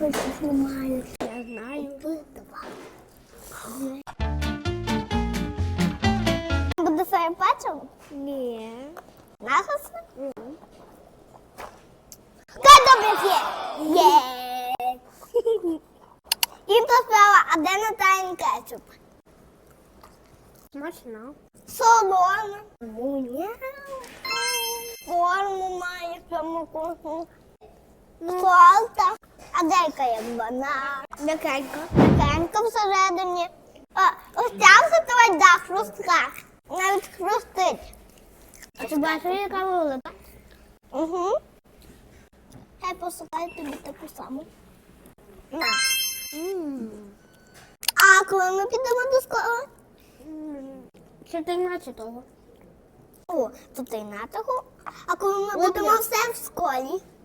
тебе знімаю. Я знаю. Видава. Буде своє печиво? Ні. Нахисно? Хто добре є? Є. І поспела, а де Наталін кетчуп? Смачно. Солона. Муня. Форму має прямо кухню. Солта. А дека як банан. М'якенько. Пенька всередині. А, ось там готовий дах хрустка. Навіть хрустить. А ти бачиш, яка велика? Угу. Хай посипаю тобі таку саму. На. А коли ми підемо до школи? 14-го. О, на того. А коли ми будемо все в школі? 15